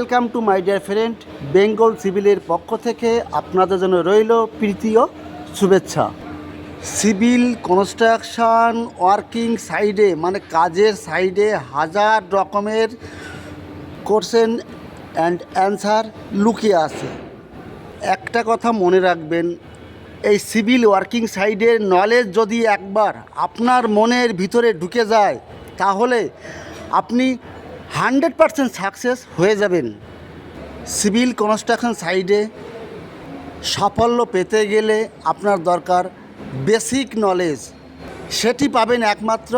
Welcome to my dear friend Bengal সিভিলের পক্ষ থেকে আপনাদের জন্য রইল প্রীতীয় শুভেচ্ছা। সিভিল কনস্ট্রাকশন ওয়ার্কিং সাইডে মানে কাজের সাইডে হাজার রকমের কোশ্চেন অ্যান্ড অ্যান্সার লুকিয়ে আছে। একটা কথা মনে রাখবেন, এই সিভিল ওয়ার্কিং সাইডের নলেজ যদি একবার আপনার মনের ভিতরে ঢুকে যায়, তাহলে আপনি হান্ড্রেড পারসেন্ট সাকসেস হয়ে যাবেন। সিভিল কনস্ট্রাকশন সাইডে সাফল্য পেতে গেলে আপনার দরকার বেসিক নলেজ। সেটি পাবেন একমাত্র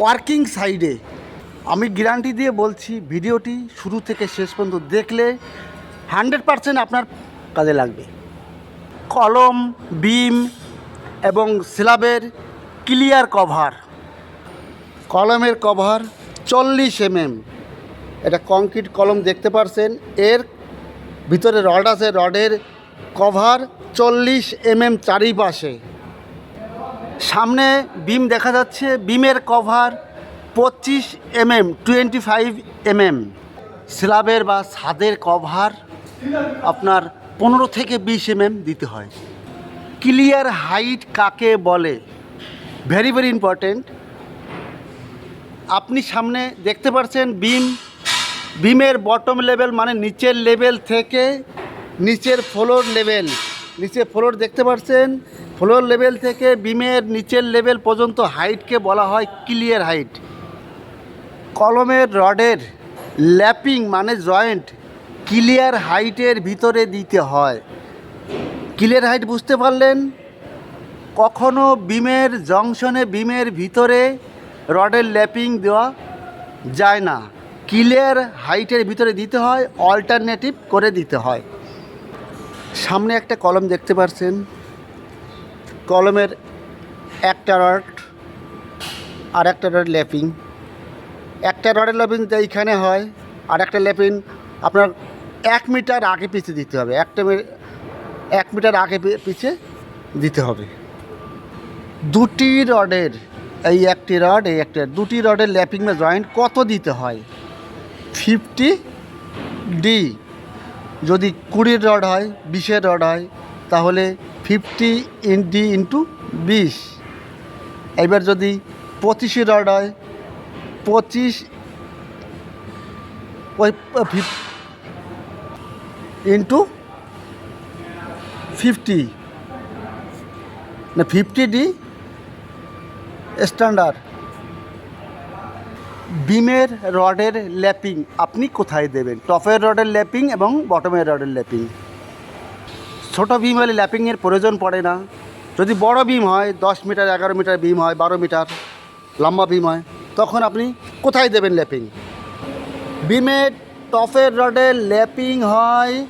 ওয়ার্কিং সাইডে। আমি গ্যারান্টি দিয়ে বলছি, ভিডিওটি শুরু থেকে শেষ পর্যন্ত দেখলে হান্ড্রেড পারসেন্ট আপনার কাজে লাগবে। কলম, বিম এবং স্ল্যাবের ক্লিয়ার কভার। কলমের কভার চল্লিশ এমএম। এটা কংক্রিট কলম দেখতে পারছেন। এর ভিতরে রড আছে, রডের কভার চল্লিশ এমএম চারিপাশে। সামনে বিম দেখা যাচ্ছে, বিমের কভার পঁচিশ এমএম টোয়েন্টি ফাইভ এমএম। স্ল্যাবের বা ছাদের কভার আপনার পনেরো থেকে বিশ এমএম দিতে হয়। ক্লিয়ার হাইট কাকে বলে? Very very important. আপনি সামনে দেখতে পাচ্ছেন বিম বিমের বটম লেভেল মানে নিচের লেভেল থেকে নিচের ফ্লোর লেভেল নিচে ফ্লোর দেখতে পাচ্ছেন ফ্লোর লেভেল থেকে বিমের নিচের লেভেল পর্যন্ত হাইটকে বলা হয় ক্লিয়ার হাইট কলমের রডের ল্যাপিং মানে জয়েন্ট ক্লিয়ার হাইটের ভিতরে দিতে হয়। ক্লিয়ার হাইট বুঝতে পারলেন? কখনো বিমের জংশনে বিমের ভিতরে রডের ল্যাপিং দেওয়া যায় না। ক্লিয়ার হাইটের ভিতরে দিতে হয় অল্টারনেটিভ করে দিতে হয়। সামনে একটা কলম দেখতে পাচ্ছেন কলমের একটা রড আর একটা রড ল্যাপিং। একটা রডের ল্যাপিং এইখানে হয় আর একটা ল্যাপিং আপনার এক মিটার আগে পিছে দিতে হবে। একটা এক মিটার আগে পিছে দিতে হবে। দুটি রডের, এই একটি রড, এই একটা দুটি রডের ল্যাপিং বা জয়েন্ট কত দিতে হয়? Fifty D. যদি কুড়ির রড হয়, বিশের রড হয়, তাহলে ফিফটি ইন ডি ইন্টু বিশ। এবার যদি পঁচিশে রড হয়, পঁচিশ ওই ইন্টু ফিফটি। না, ফিফটি ডি স্ট্যান্ডার্ড। বিমের রডের ল্যাপিং আপনি কোথায় দেবেন? টপের রডের ল্যাপিং এবং বটমের রডের ল্যাপিং। ছোট বিম হলে ল্যাপিংয়ের প্রয়োজন পড়ে না। যদি বড় বিম হয়, দশ মিটার, এগারো মিটার বিম হয়, বারো মিটার, লম্বা বিম হয়, তখন আপনি কোথায় দেবেন ল্যাপিং? বিমের টপের রডের ল্যাপিং হয়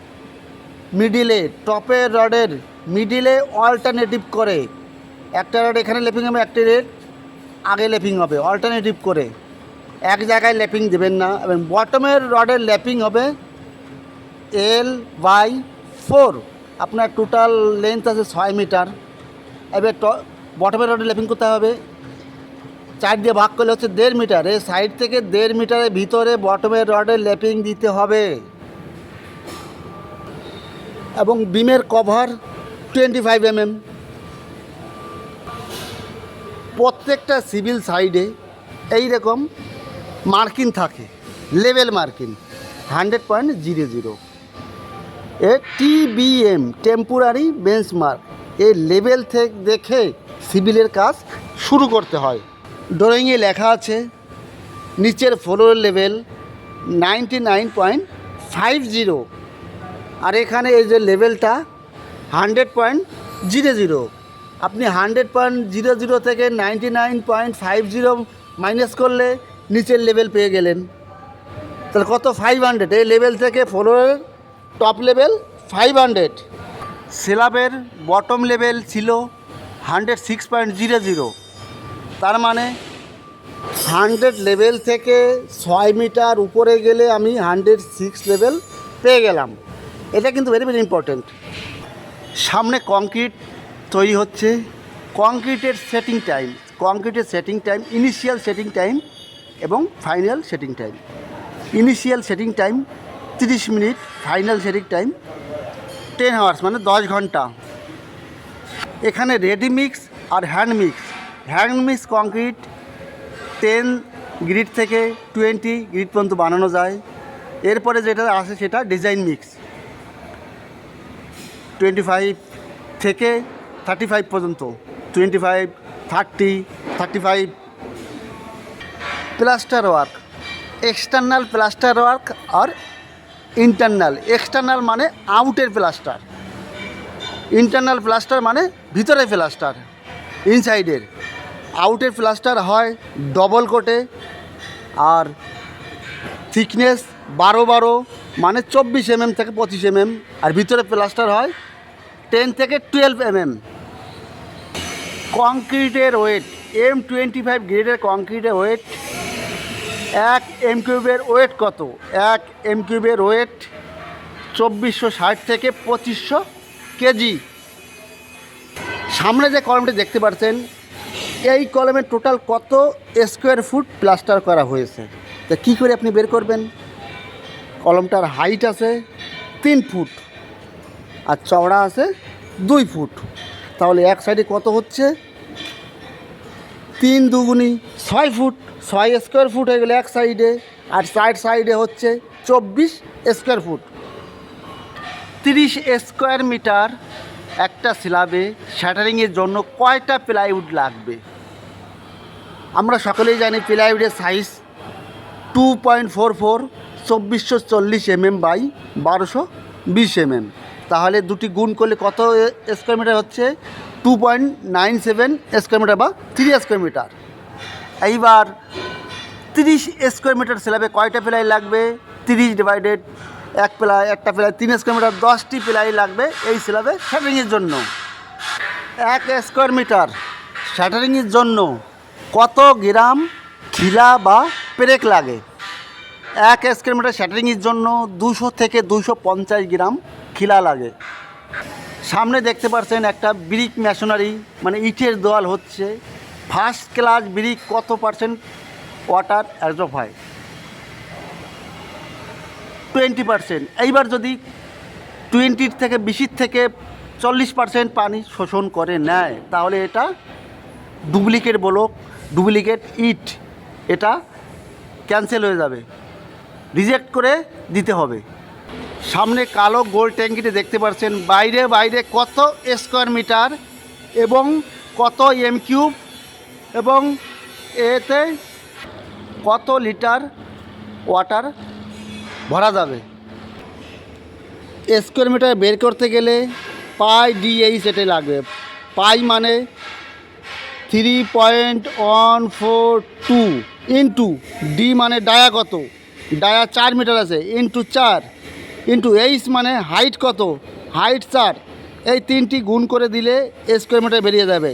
মিডিলে। টপের রডের মিডিলে অল্টারনেটিভ করে। একটা রড এখানে ল্যাপিং হবে, একটা রেড, আগে ল্যাপিং হবে, অল্টারনেটিভ করে। এক জায়গায় ল্যাপিং দেবেন না এবং বটমের রডের ল্যাপিং হবে এল বাই ফোর। আপনার টোটাল লেন্থ আছে ছয় মিটার। এবার ট, বটমের রডের ল্যাপিং করতে হবে। চার দিয়ে ভাগ করলে হচ্ছে দেড় মিটার। এই সাইড থেকে দেড় মিটারের ভিতরে বটমের রডের ল্যাপিং দিতে হবে। এবং বিমের কভার টোয়েন্টি ফাইভ এমএম প্রত্যেকটা সিভিল সাইডে এই রকম মার্কিন থাকে, level marking, hundred point zero zero. এ টিবিএম, টেম্পোরারি বেঞ্চমার্ক এই লেভেল থেকে দেখে সিভিলের কাজ শুরু করতে হয়। ড্রয়িংয়ে লেখা আছে, নিচের floor level ninety nine point five zero. আর এখানে এই যে লেভেলটা হান্ড্রেড পয়েন্ট জিরো জিরো। আপনি হান্ড্রেড পয়েন্ট জিরো জিরো থেকে ninety nine point five zero minus করলে নিচের লেভেল পেয়ে গেলেন। তাহলে কত? ফাইভ হান্ড্রেড এই লেভেল থেকে ফ্লোরের টপ লেভেল ফাইভ হান্ড্রেড স্ল্যাবের বটম লেভেল ছিল hundred six point zero zero তার মানে হান্ড্রেড লেভেল থেকে ছয় মিটার উপরে গেলে আমি হান্ড্রেড সিক্স লেভেল পেয়ে গেলাম। এটা কিন্তু ভেরি ভেরি ইম্পর্ট্যান্ট সামনে কংক্রিট তৈরি হচ্ছে। কংক্রিটের সেটিং টাইম কংক্রিটের setting time initial setting time এবং final setting time. Initial setting time তিরিশ minute, final setting time ten hours মানে দশ ঘণ্টা। এখানে রেডি মিক্স আর hand mix hand mix concrete ten grade থেকে টোয়েন্টি গ্রিড পর্যন্ত বানানো যায়। এরপরে যেটা আসে সেটা ডিজাইন মিক্স টোয়েন্টি ফাইভ থেকে থার্টি ফাইভ পর্যন্ত। Twenty five thirty thirty five plaster work. External plaster work আর ইন্টারনাল। এক্সটার্নাল মানে আউটের প্লাস্টার। ইন্টারনাল প্লাস্টার মানে ভিতরে প্লাস্টার, ইনসাইডের। আউটের প্লাস্টার হয় ডবল কোটে আর থিকনেস বারো বারো মানে চব্বিশ এমএম থেকে পঁচিশ এমএম। আর ভিতরে প্লাস্টার হয় টেন থেকে টুয়েলভ এমএম। কংক্রিটের ওয়েট, এম টোয়েন্টি ফাইভ গ্রেডের কংক্রিটের ওয়েট এক এম কিউবের ওয়েট কত? এক এম কিউবের ওয়েট চব্বিশশো ষাট থেকে পঁচিশশো কেজি। সামনে যে কলমটি দেখতে পাচ্ছেন, এই কলমে টোটাল কত স্কোয়ার ফুট প্লাস্টার করা হয়েছে? তা কী করে আপনি বের করবেন? কলমটার হাইট আছে তিন ফুট আর চওড়া আছে দুই ফুট। তাহলে এক সাইডে কত হচ্ছে? তিন দুগুনি ছয় ফুট, ছয় স্কোয়ার ফুট হয়ে গেলে এক সাইডে আর সাইড সাইডে হচ্ছে চব্বিশ স্কোয়ার ফুট তিরিশ স্কোয়ার মিটার একটা স্ল্যাবে শ্যাটারিংয়ের জন্য কয়টা প্লাইউড লাগবে? আমরা সকলেই জানি প্লাইউডের size two point four four চব্বিশশো চল্লিশ এমএম বাই বারোশো বিশ এমএম তাহলে দুটি গুণ করলে কত স্কোয়ার মিটার হচ্ছে? Two point nine seven square metre বা থ্রি স্কোয়ার মিটার এইবার তিরিশ স্কোয়ার মিটার স্ল্যাবে কয়টা প্লাই লাগবে? তিরিশ ডিভাইডেড এক প্লাই, একটা প্লাই, তিন স্কোয়ার মিটার দশটি প্লাই লাগবে এই স্ল্যাবে শ্যাটারিংয়ের জন্য। এক স্কোয়ার মিটার শ্যাটারিংয়ের জন্য কত গ্রাম খিলা বা পেরেক লাগে? এক স্কোয়ার মিটার শ্যাটারিংয়ের জন্য দুশো থেকে দুশো পঞ্চাশ গ্রাম খিলা লাগে। সামনে দেখতে পাচ্ছেন একটা ব্রিক মেশনারি মানে ইটের দেওয়াল হচ্ছে। ফার্স্ট ক্লাস ব্রিক কত পার্সেন্ট ওয়াটার অ্যাজফ হয়? টোয়েন্টি পার্সেন্ট এইবার যদি টোয়েন্টির থেকে বিশির থেকে চল্লিশ পার্সেন্ট পানি শোষণ করে নেয়, তাহলে এটা ডুপ্লিকেট ব্লক ডুপ্লিকেট ইট এটা ক্যান্সেল হয়ে যাবে। রিজেক্ট করে দিতে হবে। সামনে কালো গোল ট্যাঙ্কিটি দেখতে পাচ্ছেন বাইরে বাইরে কত স্কোয়ার মিটার এবং কত এম কিউব এবং এতে কত লিটার ওয়াটার ভরা যাবে। স্কোয়ার মিটার বের করতে গেলে পাই ডিএই সেটে লাগবে। পাই মানে three point one four two into D মানে ডায়া কত? ডায়া চার মিটার আছে ইন্টু চার। ইন্টু এইচ মানে হাইট কত? হাইট চার। এই তিনটি গুণ করে দিলে স্কোয়ার মিটার বেরিয়ে যাবে।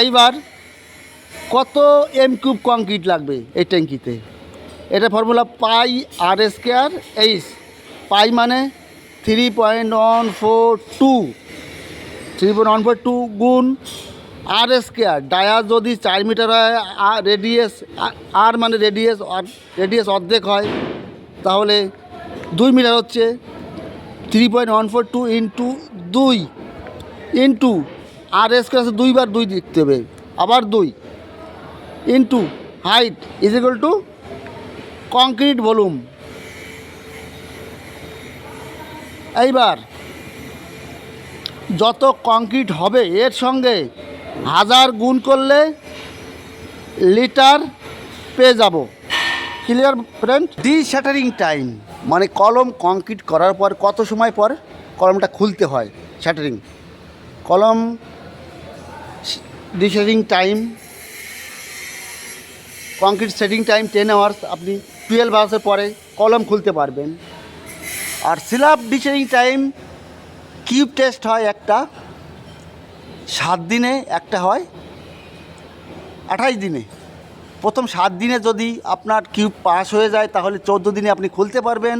এইবার কত এম কিউব কংক্রিট লাগবে এই ট্যাঙ্কিতে? এটা formula pi R square H pi মানে three point one four two three point one four two গুণ আর স্কোয়ার ডায়া যদি চার মিটার হয় আর রেডিয়াস আর মানে রেডিয়াস রেডিয়াস অর্ধেক হয়, তাহলে দুই মিটার হচ্ছে three point one four two into দুই ইন্টু আর স্কোয়ার আছে দুইবার দুই দিতে হবে, আবার দুই into height is equal to concrete volume এইবার, যত কংক্রিট হবে, এর সঙ্গে হাজার গুণ করলে লিটার পেয়ে যাব। Clear friend the shuttering time মানে কলম কংক্রিট করার পর কত সময় পর কলমটা খুলতে হয়? Shuttering column the time concrete setting time ten hours আপনি টুয়েলভ আওয়ার্সের পরে কলম খুলতে পারবেন। আর সিলাপ ডিচারিং টাইম কিউব টেস্ট হয় একটা, সাত দিনে, একটা হয় আঠাশ দিনে। প্রথম সাত দিনে যদি আপনার কিউব পাস হয়ে যায়, তাহলে চোদ্দ দিনে আপনি খুলতে পারবেন।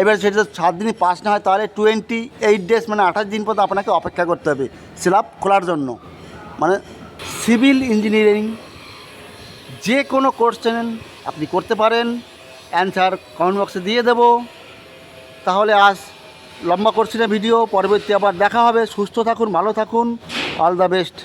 এবার সেটা সাত দিনে পাস না হয়, তাহলে টোয়েন্টি এইট ডেজ মানে আঠাশ দিন পর্যন্ত আপনাকে অপেক্ষা করতে হবে স্ল্যাব খোলার জন্য। মানে সিভিল ইঞ্জিনিয়ারিং, যে কোনো কোশ্চেন আপনি করতে পারেন অ্যান্সার কমেন্ট বক্সে দিয়ে দেবো। তাহলে আজ লম্বা করছি না ভিডিও পরবর্তী আবার দেখা হবে। সুস্থ থাকুন, ভালো থাকুন। All the best